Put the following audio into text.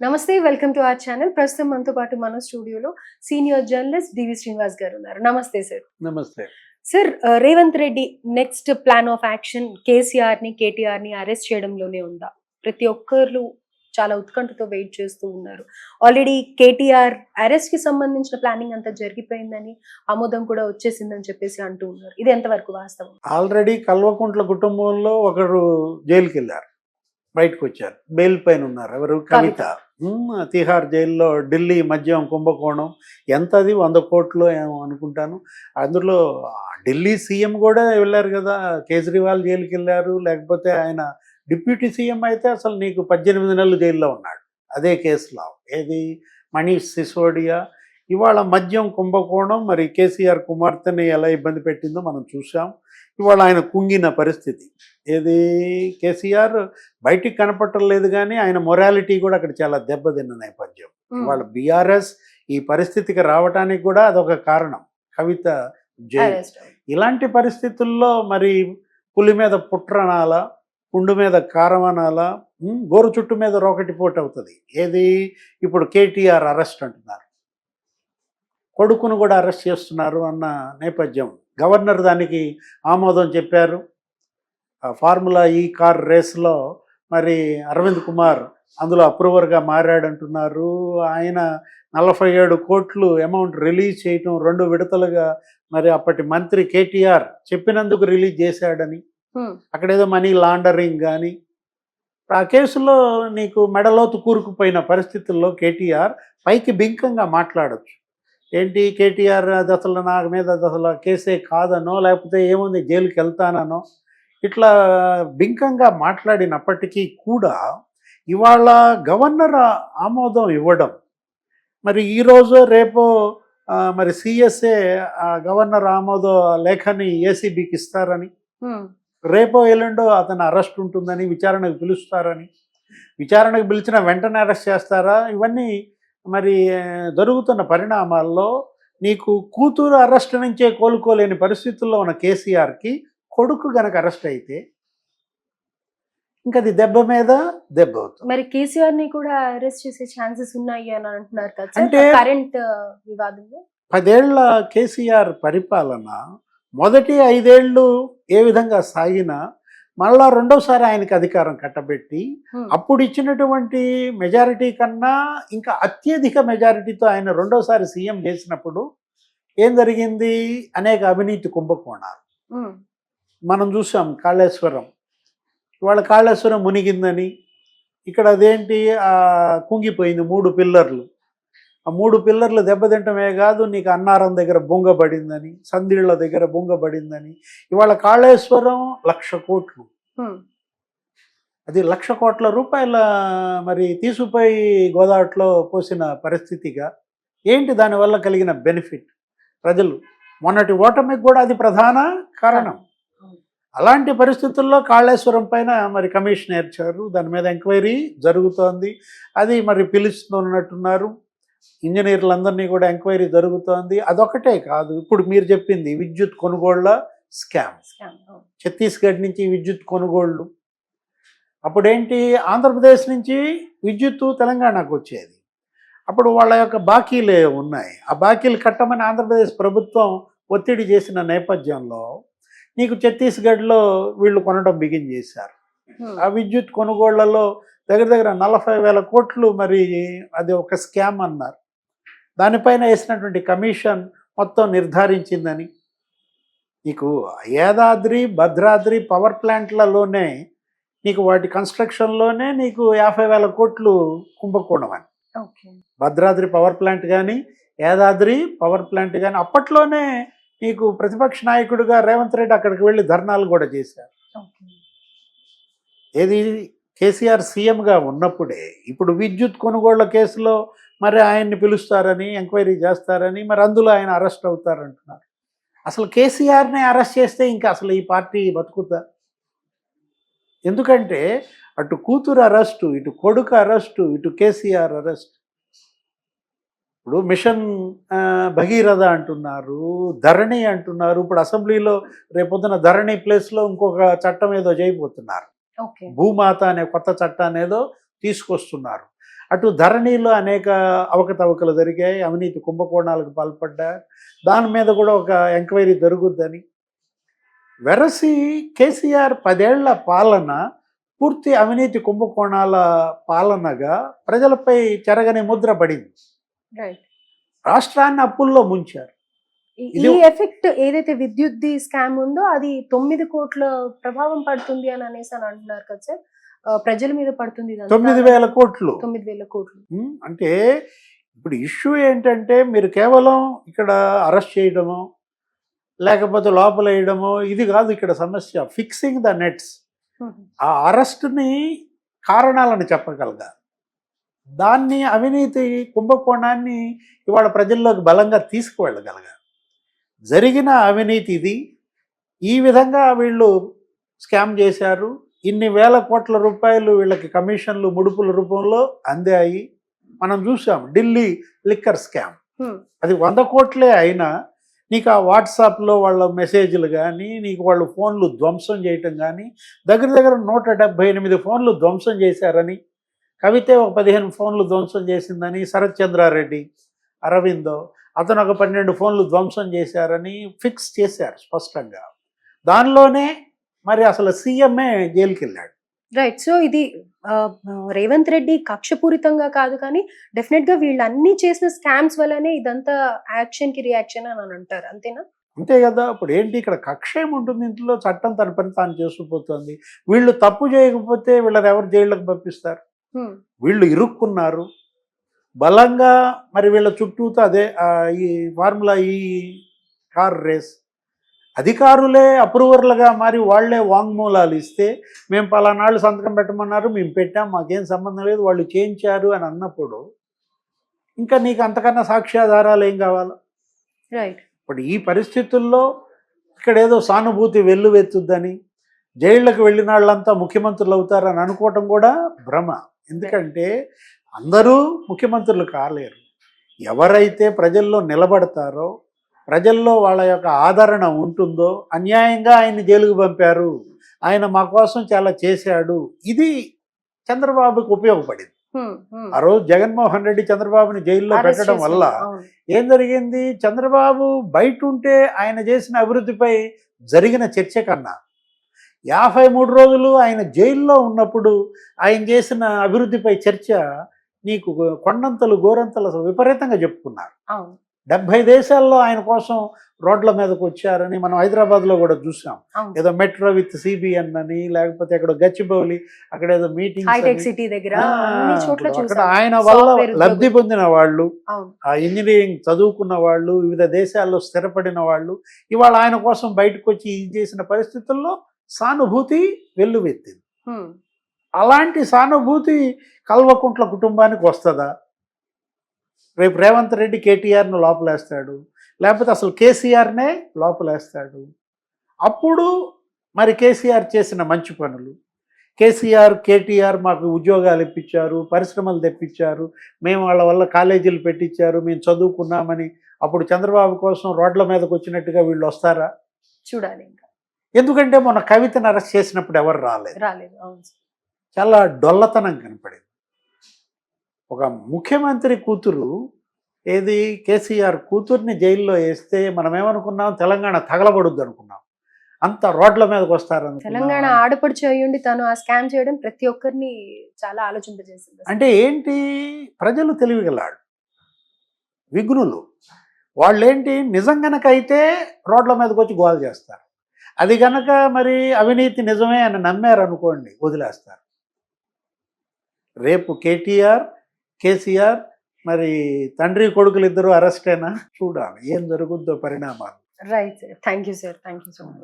నమస్తే welcome to our channel. ప్రస్తుతం మనతో పాటు మన స్టూడియోలో సీనియర్ జర్నలిస్ట్ డివి శ్రీనివాస్ గారు ఉన్నారు. నమస్తే సార్. నమస్తే. Sir Revanth Reddy next plan of action కేసీఆర్ని కేటీఆర్ని అరెస్ట్ చేయడంలోనే ఉందా? ప్రతి ఒక్కరు చాలా ఉత్కంఠతో వెయిట్ చేస్తూ ఉన్నారు. ఆల్రెడీ కేటీఆర్ అరెస్ట్కి సంబంధించిన ప్లానింగ్ అంతా జరిగిపోయిందని ఆమోదం కూడా వచ్చేసిందని చెప్పేసి అంటూ ఉన్నారు. ఇది ఎంతవరకు వాస్తవం? ఆల్రెడీ కల్వకుంట్ల కుటుంబంలో ఒకరు జైలుకి వెళ్ళారు బయటకు వచ్చారు బెయిల్ పైన ఉన్నారు ఎవరు? కవిత. తిహార్ జైల్లో ఢిల్లీ మద్యం కుంభకోణం ఎంత అది వంద కోట్లు ఏమో అనుకుంటాను. అందులో ఢిల్లీ సీఎం కూడా వెళ్ళారు కదా కేజ్రీవాల్ జైలుకి వెళ్ళారు లేకపోతే ఆయన డిప్యూటీ సీఎం అయితే అసలు నీకు పద్దెనిమిది నెలలు జైల్లో ఉన్నాడు. అదే కేసులో. ఏది? మనీష్ సిసోడియా ఇవాళ మద్యం కుంభకోణం మరి కేసీఆర్ కుమార్తెని ఎలా ఇబ్బంది పెట్టిందో మనం చూసాం ఇవాళ ఆయన కుంగిన పరిస్థితి. ఏది? కేసీఆర్ బయటికి కనపట్టలేదు కానీ ఆయన మొరాలిటీ కూడా అక్కడ చాలా దెబ్బతిన్న నేపథ్యం. వాళ్ళ బీఆర్ఎస్ ఈ పరిస్థితికి రావటానికి కూడా అదొక కారణం. కవిత జైలు ఇలాంటి పరిస్థితుల్లో మరి పులి మీద పుట్రనాల పుండు మీద కారం అనాల? గోరు చుట్టు మీద రోకటి పోటు అవుతుంది. ఏది? ఇప్పుడు కేటీఆర్ అరెస్ట్ అంటున్నారు. కొడుకును కూడా అరెస్ట్ చేస్తున్నారు అన్న నేపథ్యం. గవర్నర్ దానికి ఆమోదం చెప్పారు. ఆ ఫార్ములా ఈ కార్ రేస్లో మరి అరవింద్ కుమార్ అందులో అప్రూవర్గా మారాడంటున్నారు. ఆయన నలభై ఏడు కోట్లు అమౌంట్ రిలీజ్ చేయటం రెండు విడతలుగా మరి అప్పటి మంత్రి కేటీఆర్ చెప్పినందుకు రిలీజ్ చేశాడని. అక్కడ ఏదో మనీ లాండరింగ్ కానీ ఆ కేసులో నీకు మెడలోతు కూరుకుపోయిన పరిస్థితుల్లో కేటీఆర్ పైకి బింకంగా మాట్లాడొచ్చు. ఏంటి కేటీఆర్ అసలు నా మీద అసలు కేసే కాదనో లేకపోతే ఏముంది జైలుకి వెళ్తానో ఇట్లా బింకంగా మాట్లాడినప్పటికీ కూడా ఇవాళ గవర్నర్ ఆమోదం ఇవ్వడం మరి ఈరోజు రేపు మరి సిఎస్ఏ గవర్నర్ ఆమోద లేఖని ఏసీబీకి ఇస్తారని రేపో ఎల్లుండో అతను అరెస్ట్ ఉంటుందని విచారణకు పిలుస్తారని విచారణకు పిలిచిన వెంటనే అరెస్ట్ చేస్తారా? ఇవన్నీ మరి జరుగుతున్న పరిణామాల్లో నీకు కూతురు అరెస్ట్ నుంచే కోలుకోలేని పరిస్థితుల్లో ఉన్న కేసీఆర్కి కొడుకు గనక అరెస్ట్ అయితే ఇంకా అది దెబ్బ మీద దెబ్బ అవుతుంది. మరి కేసీఆర్ని కూడా అరెస్ట్ చేసే ఛాన్సెస్ ఉన్నాయి అని అంటున్నారు కదా అంటే- కరెంట్ వివాదంలో? పదేళ్ళ కేసీఆర్ పరిపాలన మొదటి ఐదేళ్ళు ఏ విధంగా సాగినా మళ్ళా రెండోసారి ఆయనకి అధికారం కట్టబెట్టి. అప్పుడు ఇచ్చినటువంటి మెజారిటీ కన్నా ఇంకా అత్యధిక మెజారిటీతో ఆయన రెండోసారి సీఎం చేసినప్పుడు ఏం జరిగింది? అనేక అవినీతి కుంభకోణాలు. మనం చూసాం కాళేశ్వరం. ఇవాళ కాళేశ్వరం మునిగిందని. ఇక్కడ అదేంటి? కుంగిపోయింది మూడు పిల్లర్లు. ఆ మూడు పిల్లర్లు దెబ్బతింటమే కాదు నీకు అన్నారం దగ్గర బొంగబడిందని సందిళ్ళ దగ్గర బొంగబడిందని ఇవాళ కాళేశ్వరం లక్ష కోట్లు. అది లక్ష కోట్ల రూపాయల మరి తీసుకుపోయి గోదావరిలో పోసిన పరిస్థితిగా ఏంటి దానివల్ల కలిగిన బెనిఫిట్? ప్రజలు మొన్నటి ఓటమికి కూడా అది ప్రధాన కారణం. అలాంటి పరిస్థితుల్లో కాళేశ్వరం పైన మరి కమిషన్ ఏర్చారు దాని మీద ఎంక్వైరీ జరుగుతోంది. అది మరి పిలుస్తున్నట్టున్నారు. ఇంజనీర్లందరినీ కూడా ఎంక్వైరీ జరుగుతోంది. అదొకటే కాదు ఇప్పుడు మీరు చెప్పింది విద్యుత్ కొనుగోళ్ళ స్కామ్. ఛత్తీస్గఢ్ నుంచి విద్యుత్ కొనుగోళ్ళు అప్పుడేంటి? ఆంధ్రప్రదేశ్ నుంచి విద్యుత్తు తెలంగాణకు వచ్చేది. అప్పుడు వాళ్ళ యొక్క బాకీలే ఉన్నాయి. ఆ బాకీలు కట్టమని ఆంధ్రప్రదేశ్ ప్రభుత్వం ఒత్తిడి చేసిన నేపథ్యంలో నీకు ఛత్తీస్గఢ్లో వీళ్ళు కొనడం బిగిన్ చేశారు. ఆ విద్యుత్ కొనుగోళ్ళలో దగ్గర దగ్గర నలభై వేల కోట్లు మరి అది ఒక స్కామ్ అన్నారు. దానిపైన వేసినటువంటి కమిషన్ మొత్తం నిర్ధారించిందని. నీకు యాదాద్రి భద్రాద్రి పవర్ ప్లాంట్లలోనే నీకు వాటి కన్స్ట్రక్షన్లోనే నీకు యాభై వేల కోట్లు కుంభకోణం అని. భద్రాద్రి పవర్ ప్లాంట్ కానీ యాదాద్రి పవర్ ప్లాంట్ కానీ అప్పట్లోనే నీకు ప్రతిపక్ష నాయకుడిగా రేవంత్ రెడ్డి అక్కడికి వెళ్ళి ధర్నాలు కూడా చేశారు. ఏది కేసీఆర్ సీఎంగా ఉన్నప్పుడే ఇప్పుడు విద్యుత్ కొనుగోళ్ళ కేసులో మరి ఆయన్ని పిలుస్తారని ఎంక్వైరీ చేస్తారని మరి అందులో ఆయన అరెస్ట్ అవుతారంటున్నారు. అసలు కేసీఆర్ని అరెస్ట్ చేస్తే ఇంకా అసలు ఈ పార్టీ బతుకుతా ఎందుకంటే అటు కూతురు అరెస్టు ఇటు కొడుకు అరెస్టు ఇటు కేసీఆర్ అరెస్ట్. ఇప్పుడు మిషన్ భగీరథ అంటున్నారు ధరణి అంటున్నారు. ఇప్పుడు అసెంబ్లీలో రేపొద్దున ధరణి ప్లేస్లో ఇంకొక చట్టం ఏదో చేయబోతున్నారు. భూమాత అనే కొత్త చట్టాన్ని ఏదో తీసుకొస్తున్నారు. అటు ధరణిలో అనేక అవకతవకలు జరిగాయి. అవినీతి కుంభకోణాలకు పాల్పడ్డారు. దాని మీద కూడా ఒక ఎంక్వైరీ జరుగుద్దని. వెరసి కేసీఆర్ పదేళ్ళ పాలన పూర్తి అవినీతి కుంభకోణాల పాలనగా ప్రజలపై చెరగని ముద్ర పడింది. రాష్ట్రాన్ని అప్పుల్లో ముంచారు. ఈ ఎఫెక్ట్ ఏదైతే విద్యుత్ స్కామ్ ఉందో అది తొమ్మిది కోట్ల ప్రభావం పడుతుంది అని అనేసి అని అంటున్నారు కదా సార్. ప్రజల మీద పడుతుంది. తొమ్మిది వేల కోట్లు. తొమ్మిది వేల కోట్లు. అంటే ఇప్పుడు ఇష్యూ ఏంటంటే మీరు కేవలం ఇక్కడ అరెస్ట్ చేయడమో లేకపోతే లోపల వేయడమో ఇది కాదు ఇక్కడ సమస్య. ఫిక్సింగ్ ద నెట్స్ ఆ అరెస్ట్ని కారణాలను చెప్పగలగాలి దాన్ని అవినీతి కుంభకోణాన్ని ఇవాళ ప్రజల్లోకి బలంగా తీసుకువెళ్ళగలగాలి జరిగిన అవినీతి ఇది. ఈ విధంగా వీళ్ళు స్కామ్ చేశారు. ఇన్ని వేల కోట్ల రూపాయలు వీళ్ళకి కమిషన్లు ముడుపుల రూపంలో అందాయి. మనం చూసాం ఢిల్లీ లిక్కర్ స్కామ్. అది వంద కోట్లే అయినా నీకు ఆ వాట్సాప్లో వాళ్ళ మెసేజ్లు కానీ నీకు వాళ్ళు ఫోన్లు ధ్వంసం చేయటం కానీ దగ్గర దగ్గర నూట డెబ్భై ఎనిమిది ఫోన్లు ధ్వంసం చేశారని కవితే ఒక పదిహేను ఫోన్లు ధ్వంసం చేసిందని శరత్ చంద్రారెడ్డి అరవిందో అతను ఒక పన్నెండు ఫోన్లు ధ్వంసం చేశారని ఫిక్స్ చేశారు స్పష్టంగా. దానిలోనే మరి అసలు సీఎంఏ జైలుకి వెళ్ళాడు రైట్ సో ఇది రేవంత్ రెడ్డి కక్షపూరితంగా కాదు కానీ డెఫినెట్గా వీళ్ళు అన్ని చేసిన స్కామ్స్ వల్లనే ఇదంతా యాక్షన్కి రియాక్షన్ అని అంటారు. అంతేనా? అంతే కదా ఇప్పుడు ఏంటి ఇక్కడ కక్ష ఏముంటుంది? ఇంట్లో చట్టం తన పని తాను చేసుకుపోతుంది. వీళ్ళు తప్పు చేయకపోతే వీళ్ళని ఎవరు జైళ్ళకి పంపిస్తారు? హ్మ్. వీళ్ళు ఇరుక్కున్నారు. బలంగా మరి వీళ్ళ చుట్టూతో అదే ఈ ఫార్ములా ఈ కార్ రేస్. అధికారులే అప్రూవర్లుగా మరి వాళ్ళే వాంగ్మూలాలు ఇస్తే మేము పలానాళ్ళు సంతకం పెట్టమన్నారు మేము పెట్టాం మాకేం సంబంధం లేదు వాళ్ళు చేయించారు అని అన్నప్పుడు ఇంకా నీకు అంతకన్నా సాక్ష్యాధారాలు ఏం కావాలి? రైట్ ఇప్పుడు ఈ పరిస్థితుల్లో ఇక్కడ ఏదో సానుభూతి వెల్లువెత్తుద్దని జైళ్ళకు వెళ్ళిన వాళ్ళంతా ముఖ్యమంత్రులు అవుతారని అనుకోవటం కూడా భ్రమ. ఎందుకంటే అందరూ ముఖ్యమంత్రులు కాలేరు ఎవరైతే ప్రజల్లో నిలబడతారో ప్రజల్లో వాళ్ళ యొక్క ఆదరణ ఉంటుందో అన్యాయంగా ఆయన జైలుకు పంపారు ఆయన మా కోసం చాలా చేశాడు ఇది చంద్రబాబుకి ఉపయోగపడింది. ఆ రోజు జగన్మోహన్ రెడ్డి చంద్రబాబుని జైల్లో పెట్టడం. వల్ల. ఏం జరిగింది చంద్రబాబు బయట ఉంటే ఆయన చేసిన అభివృద్ధిపై జరిగిన చర్చ కన్నా యాభై మూడు రోజులు ఆయన జైల్లో ఉన్నప్పుడు ఆయన చేసిన అభివృద్ధిపై చర్చ నీకు కొండంతలు గోరంతలు అసలు విపరీతంగా చెప్పుకున్నారు. డెబ్బై దేశాల్లో ఆయన కోసం రోడ్ల మీదకి వచ్చారని మనం హైదరాబాద్లో కూడా చూసాం. ఏదో మెట్రో విత్ సిబిఎన్ అని లేకపోతే అక్కడ గచ్చిబౌలి అక్కడ ఏదో మీటింగ్ సిటీ దగ్గర అక్కడ ఆయన వల్ల లబ్ధి. పొందిన వాళ్ళు ఆ ఇంజనీరింగ్ చదువుకున్న వాళ్ళు వివిధ దేశాల్లో స్థిరపడిన వాళ్ళు ఇవాళ ఆయన కోసం బయటకు వచ్చి ఇది చేసిన పరిస్థితుల్లో సానుభూతి వెల్లువెత్తింది. అలాంటి సానుభూతి కల్వకుంట్ల కుటుంబానికి వస్తుందా? రేపు రేవంత్ రెడ్డి కేటీఆర్ను లోపలేస్తాడు లేకపోతే అసలు కేసీఆర్నే లోపలేస్తాడు. అప్పుడు మరి కేసీఆర్ చేసిన మంచి పనులు. కేసీఆర్ కేటీఆర్ మాకు ఉద్యోగాలు ఇప్పించారు పరిశ్రమలు తెప్పించారు మేము వాళ్ళ వల్ల కాలేజీలు పెట్టించారు మేము చదువుకున్నామని. అప్పుడు చంద్రబాబు కోసం రోడ్ల మీదకి వచ్చినట్టుగా వీళ్ళు వస్తారా? చూడాలి ఇంకా. ఎందుకంటే మొన్న కవితను అరెస్ట్ చేసినప్పుడు ఎవరు రాలేదు. రాలేదు. చాలా డొల్లతనం కనపడింది. ఒక ముఖ్యమంత్రి కూతురు ఏది కేసీఆర్ కూతుర్ని జైల్లో వేస్తే మనం ఏమనుకున్నాం తెలంగాణ తగలబడుద్ది అనుకున్నాం. అంత రోడ్ల మీదకి వస్తారు తెలంగాణ ఆడపడుచు అయ్యుండి తను ఆ స్కామ్ చేయడం ప్రతి ఒక్కరిని చాలా ఆలోచింపజేసింది. అంటే ఏంటి? ప్రజలు తెలివిగలాడు విఘ్నులు. వాళ్ళేంటి? నిజం గనక అయితే రోడ్ల మీదకి వచ్చి గోల్ చేస్తారు. అది గనక మరి అవినీతి నిజమే అని నమ్మారు అనుకోండి వదిలేస్తారు. రేపు కేటీఆర్ కేసీఆర్ మరి తండ్రి కొడుకులు ఇద్దరు అరెస్ట్ అయినా చూడాలి. ఏం జరుగుద్దో పరిణామాలు. Right thank you sir thank you so much